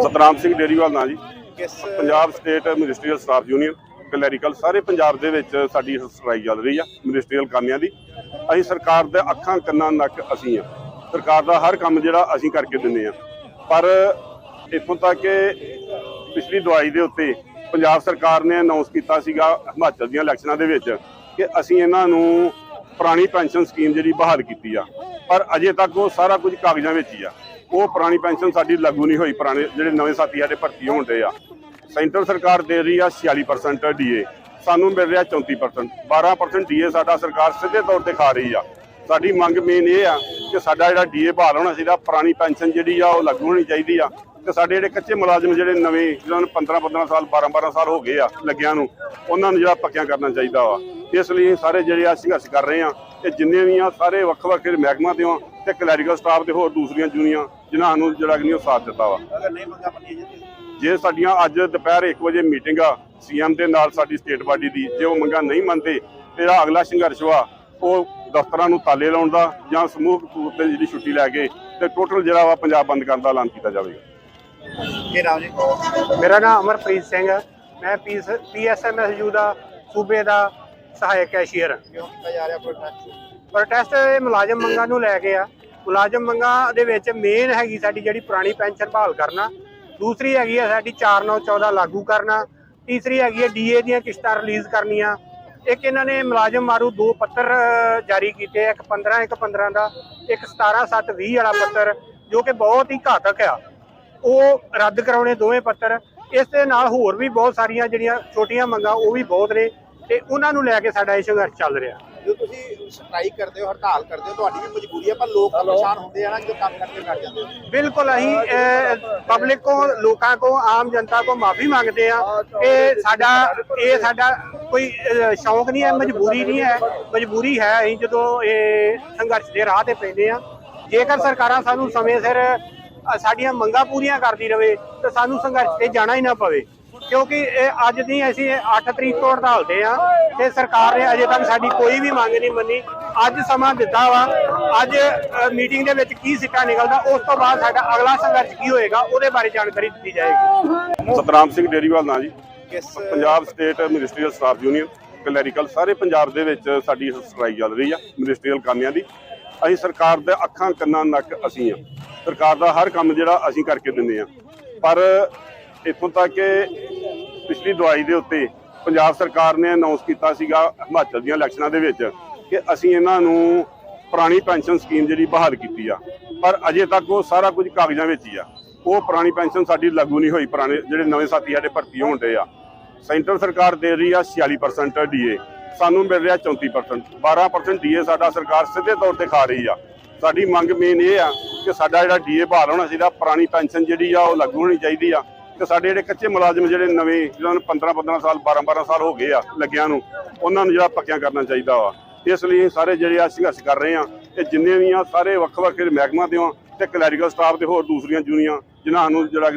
ਸਤਨਾਮ ਸਿੰਘ ਡੇਰੀਵਾਲ ਨਾਂ ਜੀ। Punjab state ministerial staff union clerical ਸਾਰੇ ਪੰਜਾਬ ਦੇ ਵਿੱਚ ਸਾਡੀ ਸਟ੍ਰਾਈਕ ਚੱਲ ਰਹੀ ਆ ਮਿਨਿਸਟਰੀਅਲ ਕਾਮਿਆਂ ਦੀ। ਅਸੀਂ ਸਰਕਾਰ ਦੇ ਅੱਖਾਂ ਕੰਨਾਂ ਨੱਕ ਅਸੀਂ ਆ। ਸਰਕਾਰ ਦਾ ਹਰ ਕੰਮ ਜਿਹੜਾ ਅਸੀਂ ਕਰਕੇ ਦਿੰਦੇ ਆ। ਪਰ ਇੱਥੋਂ ਤੱਕ ਕਿ ਪਿਛਲੀ ਦਵਾਈ ਦੇ ਉੱਤੇ ਪੰਜਾਬ ਸਰਕਾਰ ਨੇ ਅਨਾਉਂਸ ਕੀਤਾ ਸੀਗਾ ਹਿਮਾਚਲ ਦੀਆਂ ਇਲੈਕਸ਼ਨਾਂ ਦੇ ਵਿੱਚ ਕਿ ਅਸੀਂ ਇਹਨਾਂ ਨੂੰ ਪੁਰਾਣੀ ਪੈਨਸ਼ਨ ਸਕੀਮ ਜਿਹੜੀ ਬਹਾਲ ਕੀਤੀ ਆ। ਪਰ ਅਜੇ ਤੱਕ ਉਹ ਸਾਰਾ ਕੁਝ ਕਾਗਜ਼ਾਂ ਵਿੱਚ ਹੀ ਆ। ਉਹ ਪੁਰਾਣੀ ਪੈਨਸ਼ਨ ਸਾਡੀ ਲਾਗੂ ਨਹੀਂ ਹੋਈ, ਪੁਰਾਣੇ ਜਿਹੜੇ ਨਵੇਂ ਸਾਥੀ ਸਾਡੇ ਭਰਤੀ ਹੋਣ ਦੇ ਆ। ਸੈਂਟਰ ਸਰਕਾਰ ਦੇ ਰਹੀ ਆ 46% ਡੀਏ ਸਾਨੂੰ ਮਿਲ ਰਿਹਾ 34% 12% ਡੀਏ ਸਾਡਾ ਸਰਕਾਰ ਸਿੱਧੇ ਤੌਰ ਤੇ ਖਾ ਰਹੀ ਆ। ਸਾਡੀ ਮੰਗ ਮੇਨ ਇਹ ਆ ਕਿ ਸਾਡਾ ਜਿਹੜਾ ਡੀਏ ਬਹਾਲ ਹੋਣਾ ਚਾਹੀਦਾ, ਪੁਰਾਣੀ ਪੈਨਸ਼ਨ ਜਿਹੜੀ ਆ ਉਹ ਲਾਗੂ ਹੋਣੀ ਚਾਹੀਦੀ ਆ। ਤੇ ਸਾਡੇ ਜਿਹੜੇ ਕੱਚੇ ਮੁਲਾਜ਼ਮ ਜਿਹੜੇ ਨਵੇਂ ਜਿਹਨਾਂ ਨੂੰ 15 15 ਸਾਲ 12 12 ਸਾਲ ਹੋ ਗਏ ਆ ਲੱਗਿਆਂ ਨੂੰ, ਉਹਨਾਂ ਨੂੰ ਜਿਹੜਾ ਪੱਕਿਆਂ ਕਰਨਾ ਚਾਹੀਦਾ ਵਾ। ਇਸ ਲਈ ਸਾਰੇ ਜਿਹੜੇ ਆ ਸੰਘਰਸ਼ ਕਰ ਰਹੇ ਆ, ਤੇ ਜਿੰਨੇ ਵੀ ਆ, ਸਾਰੇ ਵੱਖ ਵੱਖ ਮਹਿਕਮਾ ਦੇ ਆ, ਤੇ ਕਲੈਰੀਕਲ ਸਟਾਫ ਤੇ ਹੋਰ ਦੂਸਰੀਆਂ ਜੁਨੀਆਂ ਜਿਨ੍ਹਾਂ ਨੂੰ ਜਿਹੜਾ ਕਿ ਨਹੀਂ ਉਹ ਸਾਥ ਦਿੱਤਾ ਵਾ। ਅਗਰ ਨਹੀਂ ਮੰਗਾ ਮੰਨੀ ਜੇ। ਜੇ ਸਾਡੀਆਂ ਅੱਜ ਦੁਪਹਿਰ 1 ਵਜੇ ਮੀਟਿੰਗ ਆ ਸੀਐਮ ਦੇ ਨਾਲ ਸਾਡੀ ਸਟੇਟ ਬਾਡੀ ਦੀ ਜੇ ਉਹ ਮੰਗਾਂ ਨਹੀਂ ਮੰਨਦੇ ਤੇ ਜਿਹੜਾ ਅਗਲਾ ਸੰਘਰਸ਼ ਵਾ ਉਹ ਦਫ਼ਤਰਾਂ ਨੂੰ ਤਾਲੇ ਲਾਉਣ ਦਾ ਜਾਂ ਸਮੂਹ ਤੌਰ ਤੇ ਜਿਹੜੀ ਛੁੱਟੀ ਲੈ ਕੇ ਤੇ ਟੋਟਲ ਜਿਹੜਾ ਵਾ ਪੰਜਾਬ ਬੰਦ ਕਰਨ ਦਾ ਐਲਾਨ ਕੀਤਾ ਜਾਵੇਗਾ। ਕੀ ਨਾਮ ਜੀ? ਮੇਰਾ ਨਾਮ ਅਮਰਪ੍ਰੀਤ ਸਿੰਘ ਹੈ ਮੈਂ ਪੀਐਸਐਮਐਸਯੂ ਦਾ ਸੂਬੇ ਦਾ ਸਹਾਇਕ ਕੈਸ਼ੀਅਰ ਹਾਂ ਕਿਉਂ ਕੀਤਾ ਜਾ ਰਿਹਾ ਪ੍ਰੋਟੈਸਟ ਪ੍ਰੋਟੈਸਟ ਇਹ ਮੁਲਾਜ਼ਮ ਮੰਗਾਂ ਨੂੰ ਲੈ ਕੇ ਆ। ਮੁਲਾਜ਼ਮ ਮੰਗਾਂ ਦੇ ਵਿੱਚ ਮੇਨ ਹੈਗੀ ਸਾਡੀ ਜਿਹੜੀ ਪੁਰਾਣੀ ਪੈਨਸ਼ਨ ਬਹਾਲ ਕਰਨਾ, ਦੂਸਰੀ ਹੈਗੀ ਆ ਸਾਡੀ 4914 ਲਾਗੂ ਕਰਨਾ, ਤੀਸਰੀ ਹੈਗੀ ਹੈ ਡੀਏ ਦੀਆਂ ਕਿਸ਼ਤਾਂ ਰਿਲੀਜ਼ ਕਰਨੀਆਂ, ਇੱਕ ਇਹਨਾਂ ਨੇ ਮੁਲਾਜ਼ਮ ਮਾਰੂ ਦੋ ਪੱਤਰ ਜਾਰੀ ਕੀਤੇ, ਇੱਕ 15 ਇੱਕ 15 ਦਾ, ਇੱਕ 17 7 20 ਵਾਲਾ ਪੱਤਰ, ਜੋ ਕਿ ਬਹੁਤ ਹੀ ਘਾਤਕ ਆ। ਉਹ ਰੱਦ ਕਰਾਉਣੇ ਦੋਵੇਂ ਪੱਤਰ, ਇਸ ਦੇ ਨਾਲ ਹੋਰ ਵੀ ਬਹੁਤ ਸਾਰੀਆਂ ਜਿਹੜੀਆਂ ਛੋਟੀਆਂ ਮੰਗਾਂ ਉਹ ਵੀ ਬਹੁਤ ਨੇ, ਤੇ ਉਹਨਾਂ ਨੂੰ ਲੈ ਕੇ ਸਾਡਾ ਇਹ ਸੰਘਰਸ਼ ਚੱਲ ਰਿਹਾ। ਜੋ ਤੁਸੀਂ ਸਟ੍ਰਾਈਕ ਕਰਦੇ ਹੋ ਹੜਤਾਲ ਕਰਦੇ ਹੋ ਤੁਹਾਡੀ ਵੀ ਮਜਬੂਰੀ ਹੈ ਪਰ ਲੋਕ ਪਰੇਸ਼ਾਨ ਹੁੰਦੇ ਆ ਨਾ ਜਦੋਂ ਕੰਮ ਕਰਕੇ ਕਰ ਜਾਂਦੇ ਨੇ ਬਿਲकुल ਅਸੀਂ ਪਬਲਿਕ ਕੋ ਲੋਕਾਂ ਕੋ ਆਮ ਜਨਤਾ ਕੋ ਮਾਫੀ ਮੰਗਦੇ ਆ ਕਿ ਸਾਡਾ ਇਹ ਸਾਡਾ ਕੋਈ ਸ਼ੌਂਕ ਨਹੀਂ ਹੈ ਮਜਬੂਰੀ ਨਹੀਂ ਹੈ ਮਜਬੂਰੀ ਹੈ ਅਸੀਂ ਜਦੋਂ ਇਹ ਸੰਘਰਸ਼ ਦੇ ਰਾਹ ਤੇ ਪੈਂਦੇ ਆ। ਜੇਕਰ ਸਰਕਾਰਾਂ ਸਾਨੂੰ ਸਮੇਂ ਸਿਰ ਸਾਡੀਆਂ ਮੰਗਾਂ ਪੂਰੀਆਂ ਕਰਦੀ ਰਵੇ ਤਾਂ ਸਾਨੂੰ ਸੰਘਰਸ਼ ਤੇ ਜਾਣਾ ਹੀ ਨਾ ਪਵੇ। ਕਿਉਂਕਿ ਇਹ ਅੱਜ ਦੀ ਅਸੀਂ 8 ਤਰੀਕ ਤੋਂ ਹੜਤਾਲ ਤੇ ਆ ਤੇ ਸਰਕਾਰ ਨੇ ਅਜੇ ਤੱਕ ਸਾਡੀ ਕੋਈ ਵੀ ਮੰਗ ਨਹੀਂ ਮੰਨੀ। ਅੱਜ ਸਮਾਂ ਦਿੱਤਾ ਵਾ। ਅੱਜ ਮੀਟਿੰਗ ਦੇ ਵਿੱਚ ਕੀ ਸਿੱਟਾ ਨਿਕਲਦਾ ਉਸ ਤੋਂ ਬਾਅਦ ਸਾਡਾ ਅਗਲਾ ਸੰਘਰਸ਼ ਕੀ ਹੋਏਗਾ ਉਹਦੇ ਬਾਰੇ ਜਾਣਕਾਰੀ ਦਿੱਤੀ ਜਾਏਗੀ। ਸਤਨਾਮ ਸਿੰਘ ਡੇਰੀਵਾਲ ਨਾਂ ਜੀ। Punjab state ministerial staff union clerical ਸਾਰੇ ਪੰਜਾਬ ਦੇ ਵਿੱਚ ਸਾਡੀ ਸਟ੍ਰਾਈਕ ਚੱਲ ਰਹੀ ਆ ਮਿਨਿਸਟਰੀਅਲ ਕਾਮਿਆਂ ਦੀ। ਅਸੀਂ ਸਰਕਾਰ ਦੇ ਅੱਖਾਂ ਕੰਨਾਂ ਨੱਕ ਅਸੀਂ ਆ। ਸਰਕਾਰ ਦਾ ਹਰ ਕੰਮ ਜਿਹੜਾ ਅਸੀਂ ਕਰਕੇ ਦਿੰਦੇ ਆ। ਪਰ ਇੱਥੋਂ ਤੱਕ ਕਿ ਪਿਛਲੀ ਦਵਾਈ ਦੇ ਉੱਤੇ ਪੰਜਾਬ ਸਰਕਾਰ ਨੇ ਅਨਾਉਂਸ ਕੀਤਾ ਸੀਗਾ ਹਿਮਾਚਲ ਦੀਆਂ ਇਲੈਕਸ਼ਨਾਂ ਦੇ ਵਿੱਚ ਕਿ ਅਸੀਂ ਇਹਨਾਂ ਨੂੰ ਪੁਰਾਣੀ ਪੈਨਸ਼ਨ ਸਕੀਮ ਜਿਹੜੀ ਬਹਾਲ ਕੀਤੀ ਆ। ਪਰ ਅਜੇ ਤੱਕ ਉਹ ਸਾਰਾ ਕੁਝ ਕਾਗਜ਼ਾਂ ਵਿੱਚ ਹੀ ਆ। ਉਹ ਪੁਰਾਣੀ ਪੈਨਸ਼ਨ ਸਾਡੀ ਲਾਗੂ ਨਹੀਂ ਹੋਈ, ਪੁਰਾਣੇ ਜਿਹੜੇ ਨਵੇਂ ਸਾਥੀ ਸਾਡੇ ਭਰਤੀ ਹੋਣ ਦੇ ਆ। ਸੈਂਟਰ ਸਰਕਾਰ ਦੇ ਰਹੀ ਆ 46% ਡੀਏ ਸਾਨੂੰ ਮਿਲ ਰਿਹਾ 34% 12% ਡੀਏ ਸਾਡਾ ਸਰਕਾਰ ਸਿੱਧੇ ਤੌਰ ਤੇ ਖਾ ਰਹੀ ਆ। ਸਾਡੀ ਮੰਗ ਮੇਨ ਇਹ ਆ ਕਿ ਸਾਡਾ ਜਿਹੜਾ ਡੀਏ ਬਹਾਲ ਹੋਣਾ ਚਾਹੀਦਾ, ਪੁਰਾਣੀ ਪੈਨਸ਼ਨ ਜਿਹੜੀ ਆ ਉਹ ਲਾਗੂ ਹੋਣੀ ਚਾਹੀਦੀ ਆ। ਤੇ ਸਾਡੇ ਜਿਹੜੇ ਕੱਚੇ ਮੁਲਾਜ਼ਮ ਜਿਹੜੇ ਨਵੇਂ ਜਿਹਨਾਂ ਨੂੰ 15 15 ਸਾਲ 12 12 ਸਾਲ ਹੋ ਗਏ ਆ ਲੱਗਿਆਂ ਨੂੰ, ਉਹਨਾਂ ਨੂੰ ਜਿਹੜਾ ਪੱਕਿਆਂ ਕਰਨਾ ਚਾਹੀਦਾ ਵਾ। ਇਸ ਲਈ ਸਾਰੇ ਜਿਹੜੇ ਆ ਸੰਘਰਸ਼ ਕਰ ਰਹੇ ਆ ਤੇ ਜਿੰਨੇ ਵੀ ਆ, ਸਾਰੇ ਵੱਖ ਵੱਖ ਮਹਿਕਮਾ ਦੇ ਆ ਤੇ ਕਲੈਰੀਕਲ ਸਟਾਫ ਤੇ ਹੋਰ ਦੂਸਰੀਆਂ ਜੁਨੀਆਂ, ਜਿਨ੍ਹਾਂ ਨੂੰ ਜਿਹੜਾ